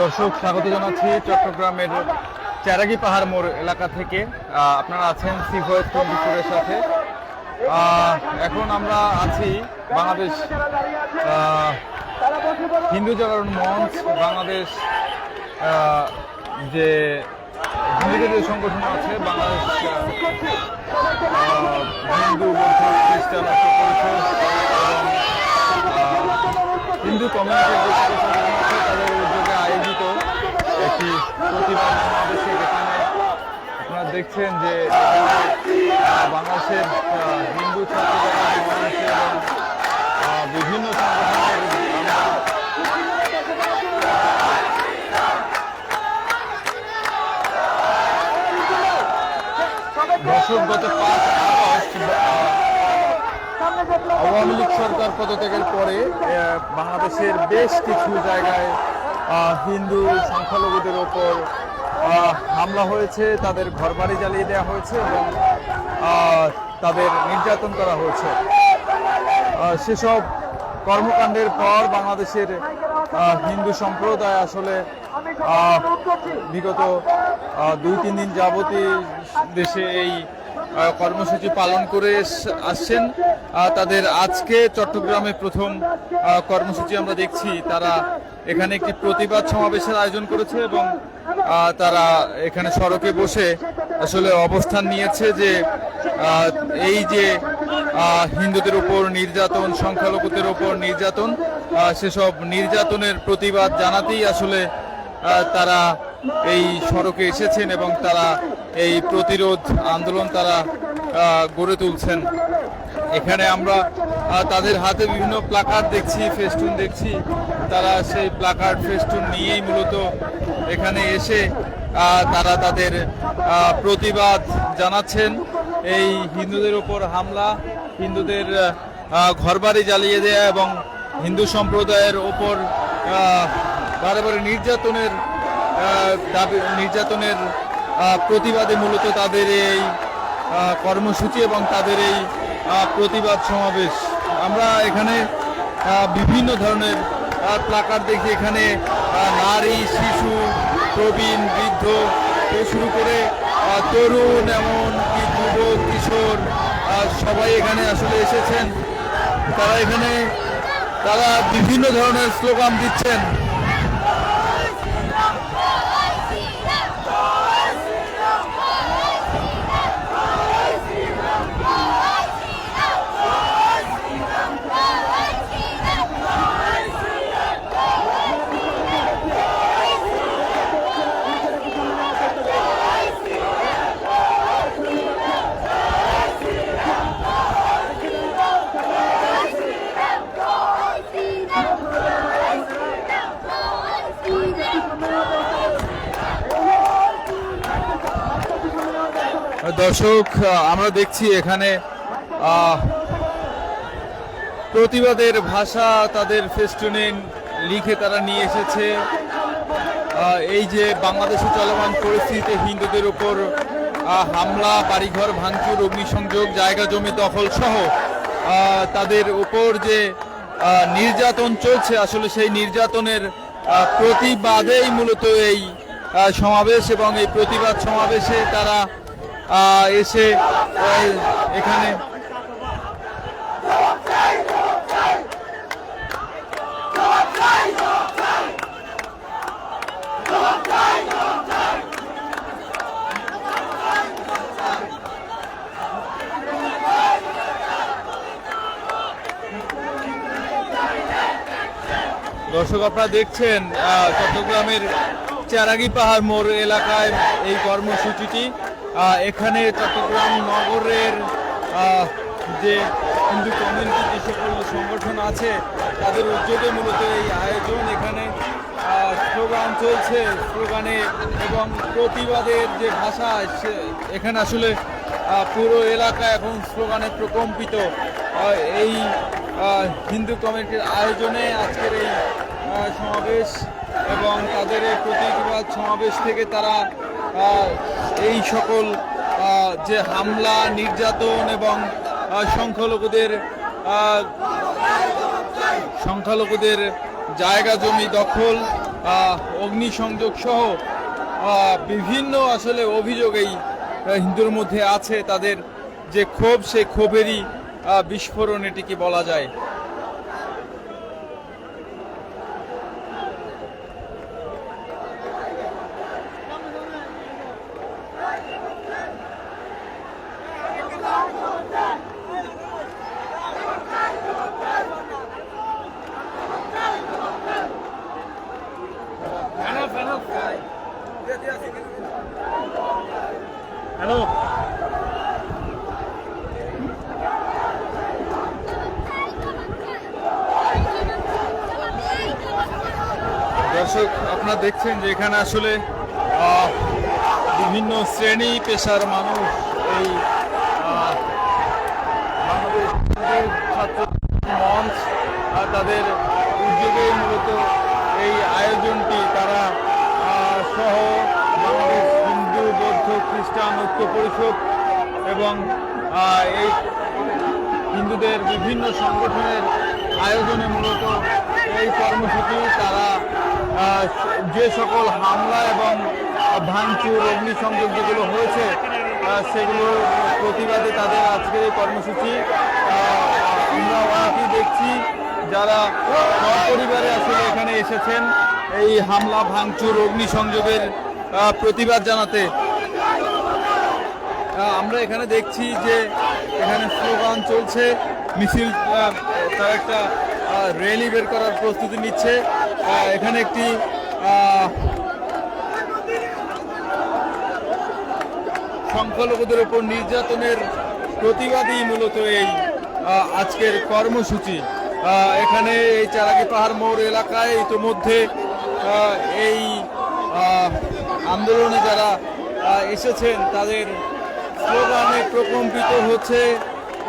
দর্শক, স্বাগত জানাচ্ছি চট্টগ্রামের চারাগি পাহাড় মোড় এলাকা থেকে। আপনারা আছেন টোয়েন্টি সাথে। এখন আমরা আছি বাংলাদেশ হিন্দু জাগরণ মঞ্চ, বাংলাদেশ যে হিন্দুদের যে সংগঠন আছে, বাংলাদেশ হিন্দু খ্রিস্টান হিন্দু কমিউনিটির তাদের উদ্যোগে আয়োজিত একটি প্রতিবাদ সমাবেশে যেখানে আপনারা দেখছেন যে বাংলাদেশের হিন্দু বিভিন্ন দর্শক গত পাঁচ আগস্ট আওয়ামী লীগ সরকার পদত্যাগের পরে বাংলাদেশের বেশ কিছু জায়গায় হিন্দু সংখ্যালঘুদের ওপর হামলা হয়েছে, তাদের ঘরবাড়ি জ্বালিয়ে দেওয়া হয়েছে এবং তাদের নির্যাতন করা হয়েছে। সেসব কর্মকাণ্ডের পর বাংলাদেশের হিন্দু সম্প্রদায় আসলে বিগত দুই তিন দিন যাবতই দেশে এই কর্মসূচি পালন করে আসছেন। তাদের আজকে চট্টগ্রামে প্রথম কর্মসূচি আমরা দেখছি। তারা এখানে একটি প্রতিবাদ সমাবেশের আয়োজন করেছে এবং তারা এখানে সড়কে বসে আসলে অবস্থান নিয়েছে যে এই যে হিন্দুদের উপর নির্যাতন, সংখ্যালঘুদের উপর নির্যাতন সেসব নির্যাতনের প্রতিবাদ জানাতেই আসলে তারা এই সড়কে এসেছেন এবং তারা এই প্রতিরোধ আন্দোলন তারা গড়ে তুলছেন। এখানে আমরা তাদের হাতে বিভিন্ন প্লাকার্ড দেখছি, ফেস্টুন দেখছি। তারা সেই প্লাকার্ড, ফেস্টুন নিয়েই মূলত এখানে এসে তারা তাদের প্রতিবাদ জানাচ্ছেন। এই হিন্দুদের উপর হামলা, হিন্দুদের ঘরবাড়ি জ্বালিয়ে দেয়া এবং হিন্দু সম্প্রদায়ের ওপর বারে বারে নির্যাতনের দাবি, নির্যাতনের প্রতিবাদে মূলত তাদের এই কর্মসূচি এবং তাদের এই প্রতিবাদ সমাবেশ। আমরা এখানে বিভিন্ন ধরনের প্লাকার দেখি। এখানে নারী, শিশু, প্রবীণ, বৃদ্ধ শুরু করে তরুণ, এমন কি যুবক, কিশোর সবাই এখানে আসলে এসেছেন। তারা এখানে, তারা বিভিন্ন ধরনের স্লোগান দিচ্ছেন। দর্শক আমরা দেখছি এখানে প্রতিবাদের ভাষা তাদের ফেস্টুনে লিখে তারা নিয়ে এসেছে। এই যে বাংলাদেশে চলমান পরিস্থিতিতে হিন্দুদের উপর হামলা, বাড়িঘর ভাঙচুর, অগ্নিসংযোগ, জায়গা জমি দখল সহ তাদের উপর যে নির্যাতন চলছে, আসলে সেই নির্যাতনের প্রতিবাদেই মূলত এই সমাবেশ এবং এই প্রতিবাদ সমাবেশে তারা এসে এখানে দর্শক আপনারা দেখছেন চট্টগ্রামের চারাগি পাহাড় মোড় এলাকায় এই কর্মসূচিটি। এখানে চট্টগ্রাম নগরের যে হিন্দু কমিউনিটি যে সকল সংগঠন আছে, তাদের উদ্যোগে মূলত এই আয়োজন এখানে স্লোগান চলছে। স্লোগানে এবং প্রতিবাদের যে ভাষা এখানে আসলে পুরো এলাকা এখন স্লোগানে প্রকম্পিত। এই হিন্দু কমিটির আয়োজনে আজকের এই সমাবেশ এবং তাদের প্রতিবাদ সমাবেশ থেকে তারা এই সকল যে হামলা, নির্যাতন এবং সংখ্যালঘুদের সংখ্যালঘুদের জায়গা জমি দখল অগ্নিসংযোগ সহ বিভিন্ন আসলে অভিযোগ এই হিন্দুর মধ্যে আছে। তাদের যে ক্ষোভ সেই ক্ষোভেরই বিস্ফোরণ এটিকে বলা যায়। দর্শক, আপনারা দেখছেন যে এখানে আসলে বিভিন্ন শ্রেণি পেশার মানুষ এই বাংলাদেশ ছাত্র মঞ্চ তাদের উদ্যোগে মূলত এই আয়োজনটি তারা সহ বাংলাদেশ হিন্দু, বৌদ্ধ, খ্রিস্টান, ঐক্য পরিষদ এবং এই হিন্দুদের বিভিন্ন সংগঠনের আয়োজনে মূলত এই কর্মসূচি তারা যে সকল হামলা এবং ভাঙচুর অগ্নিসংযোগ যেগুলো হয়েছে সেগুলোর প্রতিবাদে তাদের আজকের এই কর্মসূচি। আমরা অনেকেই দেখছি যারা পরিবারে আসলে এখানে এসেছেন এই হামলা, ভাঙচুর, অগ্নিসংযোগের প্রতিবাদ জানাতে। আমরা এখানে দেখছি যে এখানে স্লোগান চলছে, মিছিল তার একটা র্যালি বের করার প্রস্তুতি নিচ্ছে। এখানে একটি সংখ্যালঘুদের উপর নির্যাতনের প্রতিবাদী মূলত এই আজকের কর্মসূচি। এখানে এই চারাগি পাহাড় মোড় এলাকায় ইতিমধ্যে এই আন্দোলনে যারা এসেছেন, তাদের স্লোগানে প্রকম্পিত হচ্ছে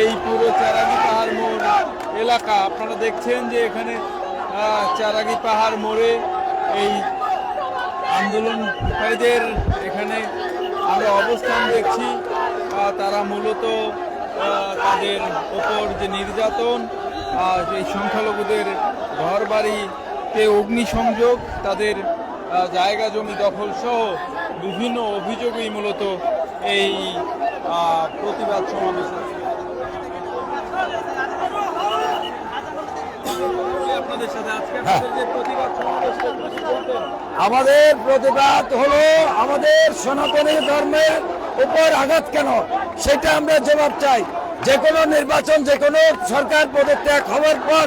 এই পুরো চারাগি পাহাড় মোড়। এলাকা। আপনারা দেখছেন যে এখানে চারাগি পাহাড় মোড়ে এই আন্দোলনকারীদের এখানে আমরা অবস্থান দেখছি। তারা মূলত তাদের ওপর যে নির্যাতন এই সংখ্যালঘুদের ঘর বাড়িতে অগ্নিসংযোগ, তাদের জায়গা জমি দখল সহ বিভিন্ন অভিযোগই মূলত এই প্রতিবাদ সমাবেশ আপনাদের সাথে আজকে আপনাদের যে প্রতিবাদ সমাবেশ করতেন আমাদের প্রতিবাদ হলো আমাদের সনাতনী ধর্মের উপর আঘাত কেন? সেটা আমরা জবাব চাই। যে কোনো নির্বাচন যে কোনো সরকার পদত্যাগ হওয়ার পর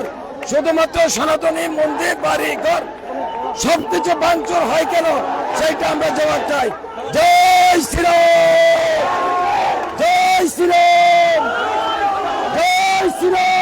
শুধুমাত্র সনাতনী মন্দির বাড়ি ঘর সব কিছু ভাঙচুর হয় কেন? সেইটা আমরা জবাব চাই। জয় শ্রীরাম! জয় শ্রীরাম! জয় শ্রীরাম!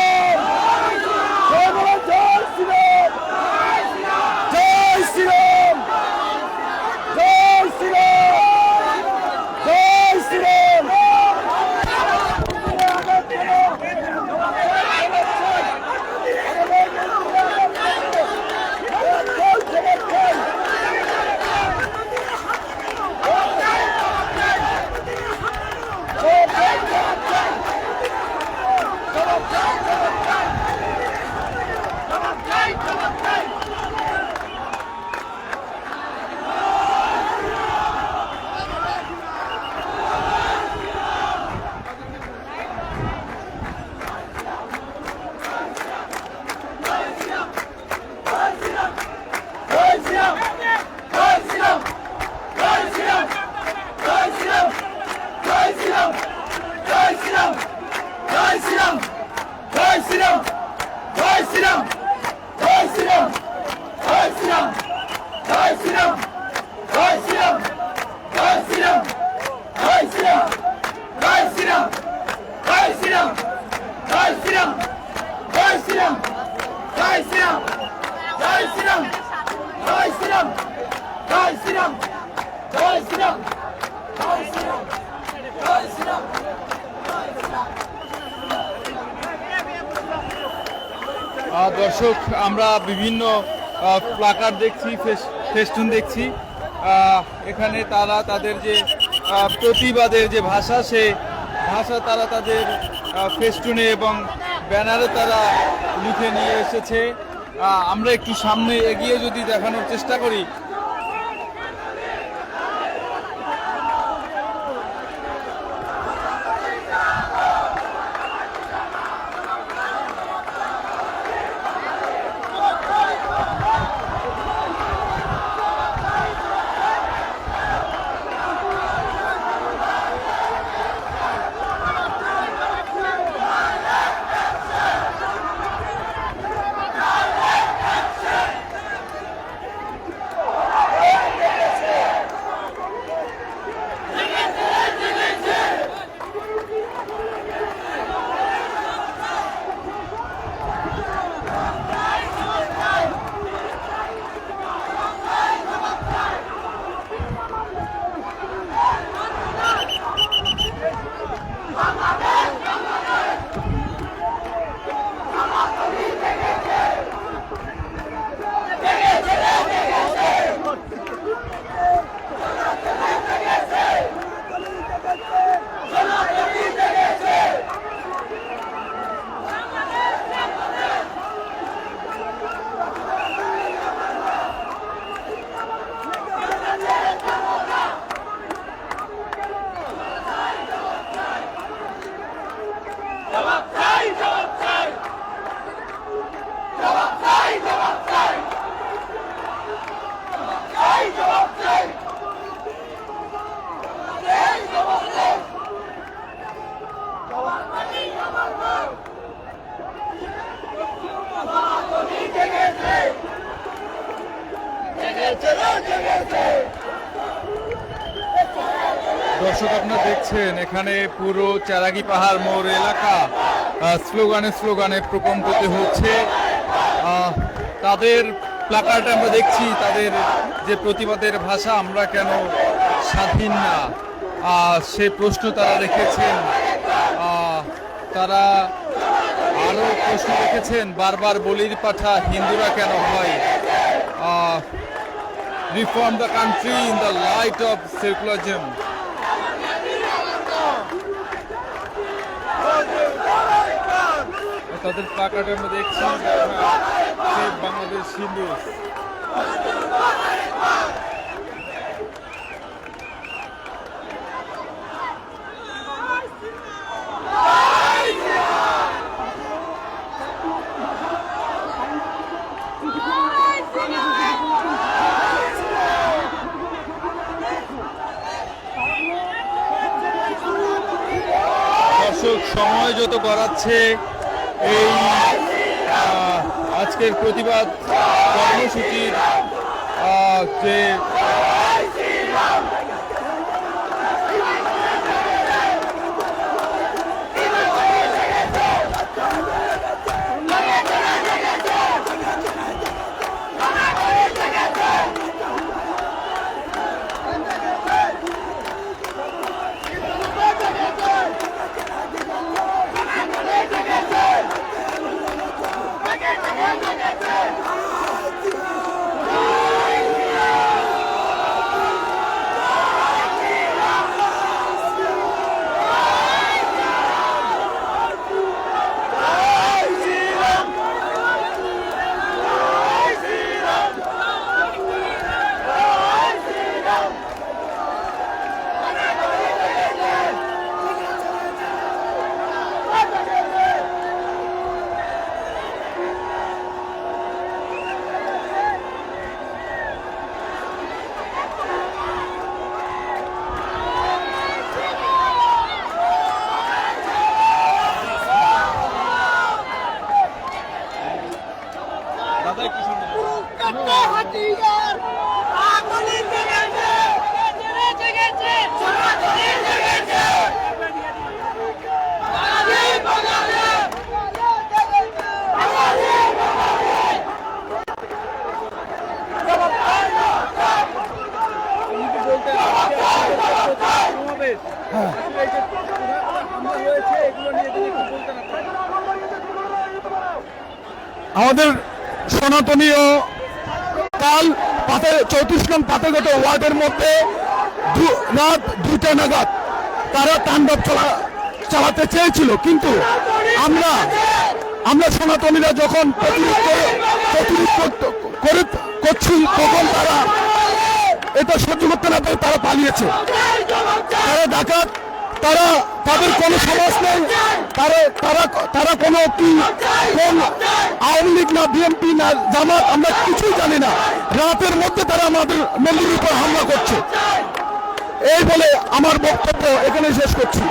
দর্শক, আমরা বিভিন্ন প্লাকার দেখছি, ফেস- ফেস্টুন দেখছি। এখানে তারা তাদের যে প্রতিবাদের যে ভাষা, সে ভাষা তারা তাদের ফেস্টুনে এবং ব্যানারে তারা লিখে নিয়ে এসেছে। আমরা একটু সামনে এগিয়ে যদি দেখানোর চেষ্টা করি দর্শক আপনারা দেখছেন, এখানে পুরো চারাগি পাহাড় মোড় এলাকা স্লোগানে স্লোগানে প্রকম্পিত হচ্ছে। তাদের প্লাকার্ড আমরা দেখছি, তাদের যে প্রতিবাদের ভাষা, আমরা কেন স্বাধীন না? সে প্রশ্ন তারা রেখেছেন। তারা আরও প্রশ্ন রেখেছেন, বারবার বলির পাঠা হিন্দুরা কেন হয়? Reform the country in the light of secularism তাদের প্লাকার্ডে আমরা দেখছি বাংলাদেশ হিন্দু। সময় যত গড়াচ্ছে এই আজকের প্রতিবাদ কর্মসূচির যে দাদা একটু সামনে যান। আমাদের সনাতনীয় কাল পাতে, চৌত্রিশ নং পাতেগত ওয়ার্ডের মধ্যে রাত দুইটা নাগাদ তারা তাণ্ডব চলা, চালাতে চেয়েছিল। কিন্তু আমরা আমরা সনাতনীরা যখন প্রতিরোধ করে- প্রতিরোধ করছি, তখন তারা এটা সহ্য করতে না পেরে, তারা পালিয়েছে। তারা ডাকাত তারা, তাদের কোনো সমাজ নেই। তারা তারা তারা কোনো কি, কোন আওয়ামী লীগ না বিএনপি না জামাত, আমরা কিছুই জানি না। রাতের মধ্যে তারা আমাদের মন্দিরের উপর হামলা করছে। এই বলে আমার বক্তব্য এখানে শেষ করছি।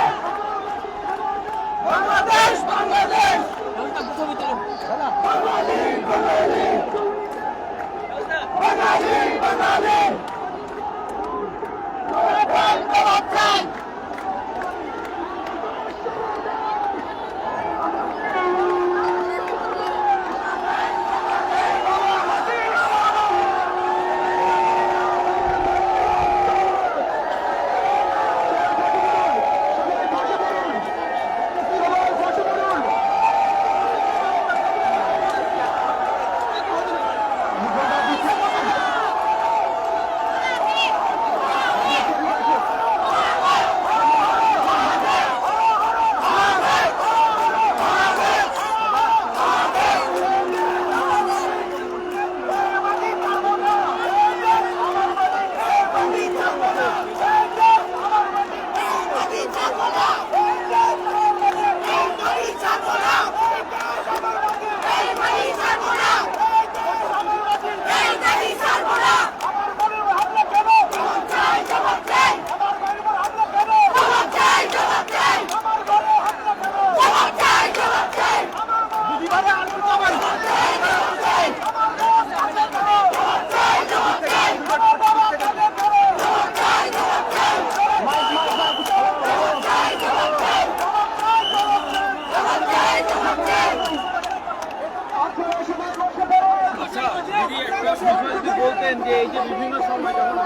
যদি যে এই যে বিভিন্ন সময় যখন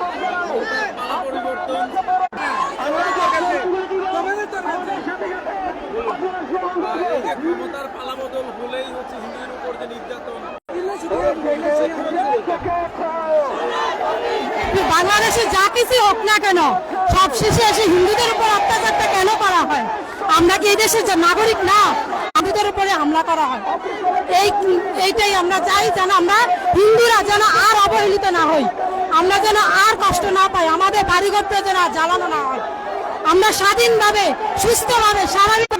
পরিবর্তন হলেই হচ্ছে হিন্দুদের উপর যে নির্যাতন, বাংলাদেশে যা কিছু হোক না কেন, সব শেষে এসে হিন্দুদের উপর অত্যাচারটা কেন করা হয়? আমরা কি এই দেশের নাগরিক না হিন্দুদের উপরে হামলা করা হয়। এই, এইটাই আমরা চাই যেন আমরা হিন্দুরা যেন আর অবহেলিত না হই। আমরা যেন আর কষ্ট না পাই, আমাদের বাড়িঘরটা যেন জ্বালানো না হয়। আমরা স্বাধীনভাবে, সুস্থভাবে স্বাভাবিক